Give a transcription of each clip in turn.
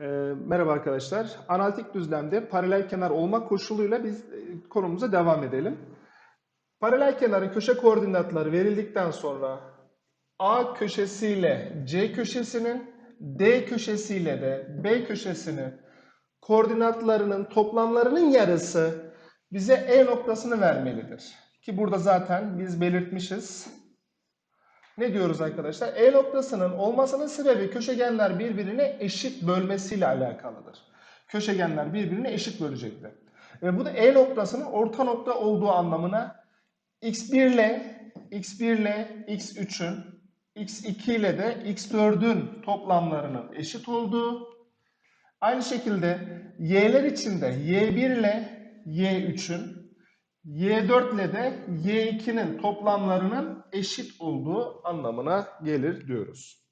Ee, merhaba arkadaşlar. Analitik düzlemde paralel kenar olmak koşuluyla biz e, konumuza devam edelim. Paralel kenarın köşe koordinatları verildikten sonra A köşesiyle C köşesinin, D köşesiyle de B köşesinin koordinatlarının toplamlarının yarısı bize E noktasını vermelidir. Ki burada zaten biz belirtmişiz. Ne diyoruz arkadaşlar? E noktasının olmasının sebebi köşegenler birbirine eşit bölmesiyle alakalıdır. Köşegenler birbirine eşit bölecektir. Ve bu da E noktasının orta nokta olduğu anlamına x1 ile x1 ile x3'ün x2 ile de x4'ün toplamlarının eşit olduğu aynı şekilde y'ler için de y1 ile y3'ün Y4 ile de Y2'nin toplamlarının eşit olduğu anlamına gelir diyoruz.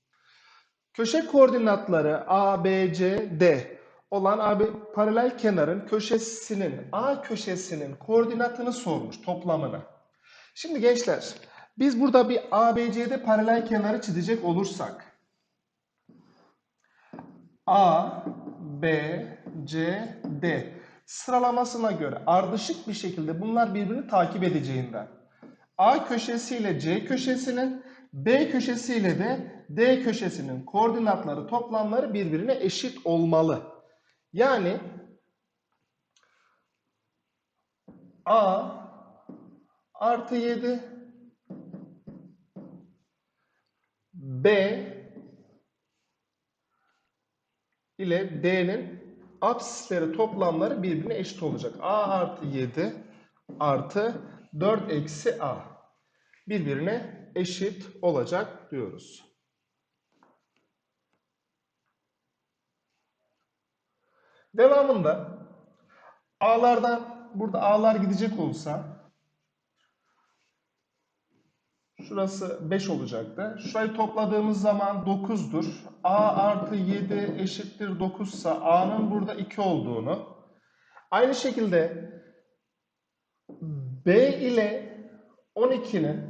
Köşe koordinatları A, B, C, D olan AB paralel kenarın köşesinin A köşesinin koordinatını sormuş toplamını. Şimdi gençler biz burada bir ABC'de paralel kenarı çizecek olursak A, B, C, D sıralamasına göre ardışık bir şekilde bunlar birbirini takip edeceğinden A köşesiyle C köşesinin B köşesiyle de D köşesinin koordinatları toplamları birbirine eşit olmalı. Yani A artı 7 B ile D'nin apsisleri toplamları birbirine eşit olacak. A artı 7 artı 4 eksi A. Birbirine eşit olacak diyoruz. Devamında A'lardan burada A'lar gidecek olsa Şurası 5 olacaktı. Şurayı topladığımız zaman 9'dur. A artı 7 eşittir 9 ise A'nın burada 2 olduğunu. Aynı şekilde B ile 12'nin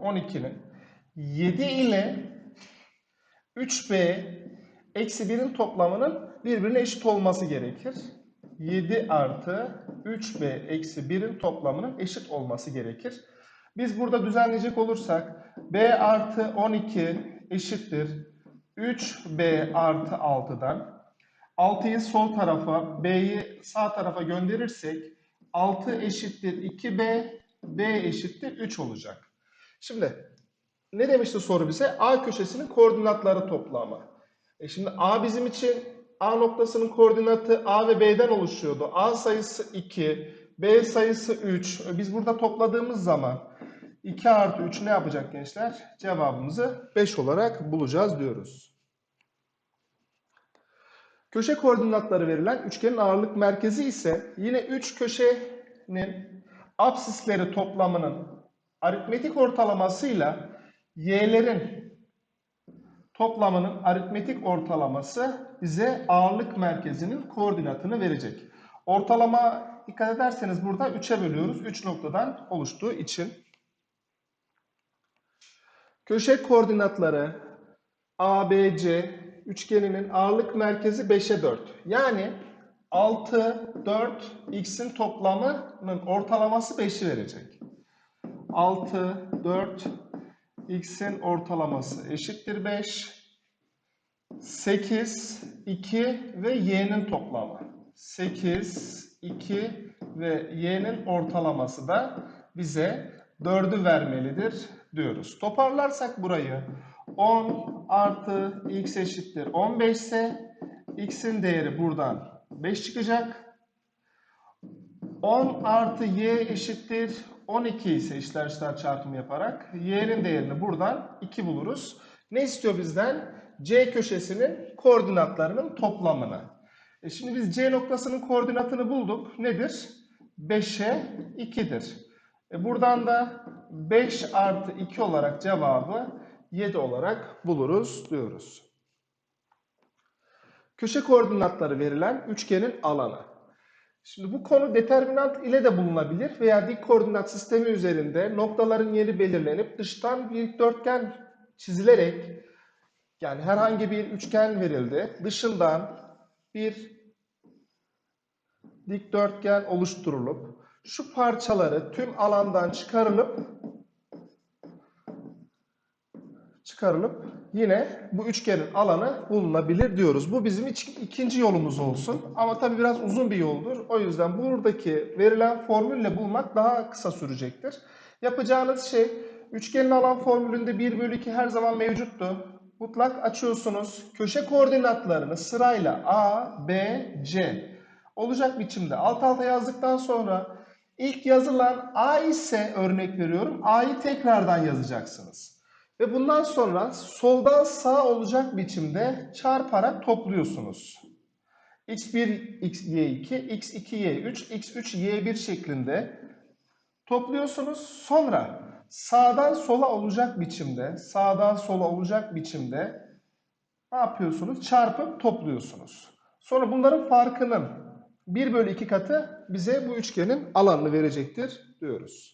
12'nin 7 ile 3B eksi 1'in toplamının birbirine eşit olması gerekir. 7 artı 3b eksi 1'in toplamının eşit olması gerekir. Biz burada düzenleyecek olursak b artı 12 eşittir 3b artı 6'dan 6'yı sol tarafa b'yi sağ tarafa gönderirsek 6 eşittir 2b b eşittir 3 olacak. Şimdi ne demişti soru bize? A köşesinin koordinatları toplamı. E şimdi A bizim için A noktasının koordinatı A ve B'den oluşuyordu. A sayısı 2, B sayısı 3. Biz burada topladığımız zaman 2 artı 3 ne yapacak gençler? Cevabımızı 5 olarak bulacağız diyoruz. Köşe koordinatları verilen üçgenin ağırlık merkezi ise yine 3 köşenin apsisleri toplamının aritmetik ortalamasıyla y'lerin toplamının aritmetik ortalaması bize ağırlık merkezinin koordinatını verecek. Ortalama dikkat ederseniz burada 3'e bölüyoruz. 3 noktadan oluştuğu için. Köşe koordinatları ABC üçgeninin ağırlık merkezi 5'e 4. Yani 6, 4, x'in toplamının ortalaması 5'i verecek. 6, 4, x'in ortalaması eşittir 5. 8, 2 ve y'nin toplamı. 8, 2 ve y'nin ortalaması da bize 4'ü vermelidir diyoruz. Toparlarsak burayı 10 artı x eşittir 15 ise x'in değeri buradan 5 çıkacak. 10 artı y eşittir 12 ise işler işler çarpımı yaparak y'nin değerini buradan 2 buluruz. Ne istiyor bizden? C köşesinin koordinatlarının toplamını. E şimdi biz C noktasının koordinatını bulduk. Nedir? 5'e 2'dir. E buradan da 5 artı 2 olarak cevabı 7 olarak buluruz diyoruz. Köşe koordinatları verilen üçgenin alanı. Şimdi bu konu determinant ile de bulunabilir veya dik koordinat sistemi üzerinde noktaların yeri belirlenip dıştan bir dikdörtgen çizilerek Yani herhangi bir üçgen verildi. Dışından bir dikdörtgen oluşturulup şu parçaları tüm alandan çıkarılıp çıkarılıp yine bu üçgenin alanı bulunabilir diyoruz. Bu bizim ikinci yolumuz olsun. Ama tabii biraz uzun bir yoldur. O yüzden buradaki verilen formülle bulmak daha kısa sürecektir. Yapacağınız şey üçgenin alan formülünde 1 bölü 2 her zaman mevcuttu. Mutlak açıyorsunuz. Köşe koordinatlarını sırayla A, B, C olacak biçimde alt alta yazdıktan sonra ilk yazılan A ise örnek veriyorum A'yı tekrardan yazacaksınız. Ve bundan sonra soldan sağ olacak biçimde çarparak topluyorsunuz. x1, y2, x2, y3, x3, y1 şeklinde topluyorsunuz. Sonra sağdan sola olacak biçimde, sağdan sola olacak biçimde ne yapıyorsunuz? Çarpıp topluyorsunuz. Sonra bunların farkının 1 bölü 2 katı bize bu üçgenin alanını verecektir diyoruz.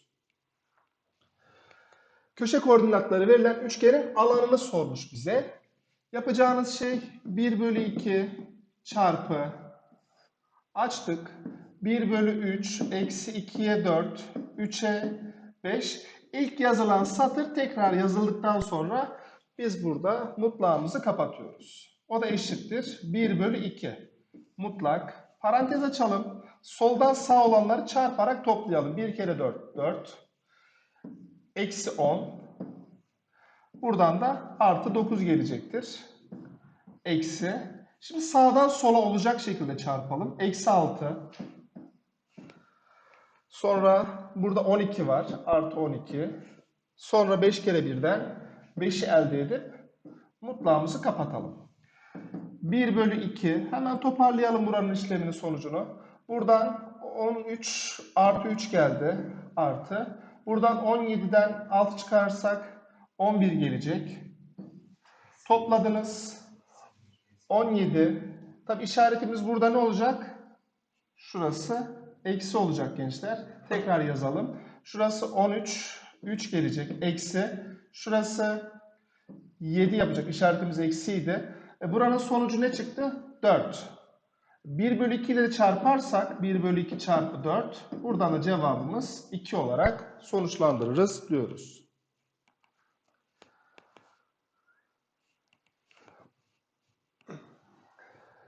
Köşe koordinatları verilen üçgenin alanını sormuş bize. Yapacağınız şey 1 bölü 2 çarpı açtık. 1 bölü 3 eksi 2'ye 4 3'e 5. İlk yazılan satır tekrar yazıldıktan sonra biz burada mutlağımızı kapatıyoruz. O da eşittir 1 bölü 2 mutlak. Parantez açalım. Soldan sağ olanları çarparak toplayalım. 1 kere 4 4 eksi 10. Buradan da artı 9 gelecektir. Eksi. Şimdi sağdan sola olacak şekilde çarpalım. Eksi 6. Sonra burada 12 var. Artı 12. Sonra 5 kere 1'den 5'i elde edip mutlağımızı kapatalım. 1 bölü 2. Hemen toparlayalım buranın işleminin sonucunu. Buradan 13 artı 3 geldi. Artı. Buradan 17'den 6 çıkarsak 11 gelecek. Topladınız. 17. Tabi işaretimiz burada ne olacak? Şurası eksi olacak gençler. Tekrar yazalım. Şurası 13. 3 gelecek. Eksi. Şurası 7 yapacak. İşaretimiz eksiydi. E buranın sonucu ne çıktı? 4. 1 bölü 2 ile çarparsak 1 bölü 2 çarpı 4. Buradan da cevabımız 2 olarak sonuçlandırırız diyoruz.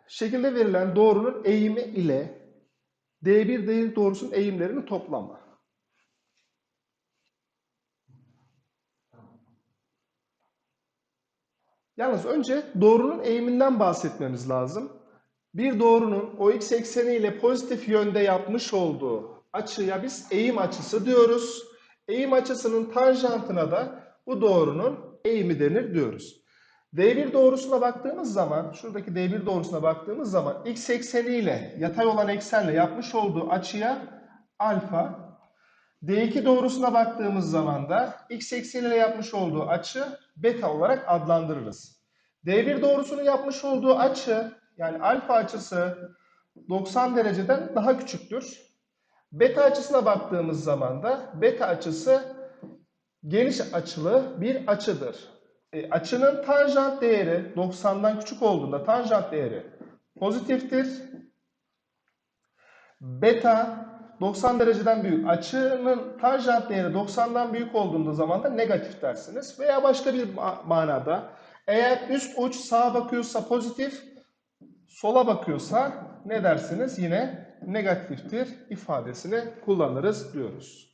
Şekilde verilen doğrunun eğimi ile D1 değil doğrusunun eğimlerini toplama. Yalnız önce doğrunun eğiminden bahsetmemiz lazım. Bir doğrunun o x ekseni ile pozitif yönde yapmış olduğu açıya biz eğim açısı diyoruz. Eğim açısının tanjantına da bu doğrunun eğimi denir diyoruz. D1 doğrusuna baktığımız zaman, şuradaki D1 doğrusuna baktığımız zaman x ekseni ile yatay olan eksenle yapmış olduğu açıya alfa, D2 doğrusuna baktığımız zaman da x ekseniyle yapmış olduğu açı beta olarak adlandırırız. D1 doğrusunun yapmış olduğu açı yani alfa açısı 90 dereceden daha küçüktür. Beta açısına baktığımız zaman da beta açısı geniş açılı bir açıdır. E, açının tanjant değeri 90'dan küçük olduğunda tanjant değeri pozitiftir. Beta 90 dereceden büyük. Açının tanjant değeri 90'dan büyük olduğunda zaman da negatif dersiniz. Veya başka bir manada eğer üst uç sağa bakıyorsa pozitif, sola bakıyorsa ne dersiniz? Yine negatiftir ifadesini kullanırız diyoruz.